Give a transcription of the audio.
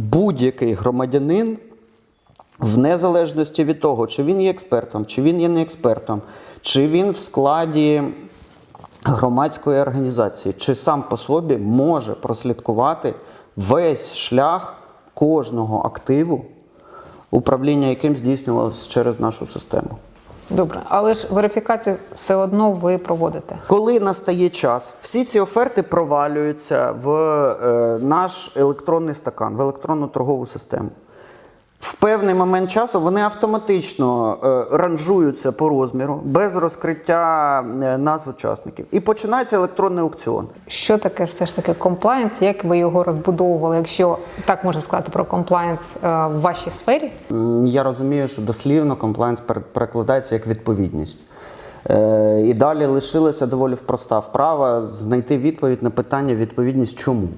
будь-який громадянин, в незалежності від того, чи він є експертом, чи він є не експертом, чи він в складі громадської організації, чи сам по собі може прослідкувати весь шлях кожного активу, управління яким здійснювалося через нашу систему. Добре, але ж верифікацію все одно ви проводите. Коли настає час, всі ці оферти провалюються в е, наш електронний стакан, в електронну торгову систему. В певний момент часу вони автоматично е, ранжуються по розміру без розкриття е, назв учасників. І починається електронний аукціон. Що таке все ж таки комплаєнс? Як ви його розбудовували, якщо так можна сказати про комплаєнс е, в вашій сфері? Я розумію, що дослівно комплайнс пер- перекладається як відповідність. І далі лишилася доволі проста вправа знайти відповідь на питання відповідність чому.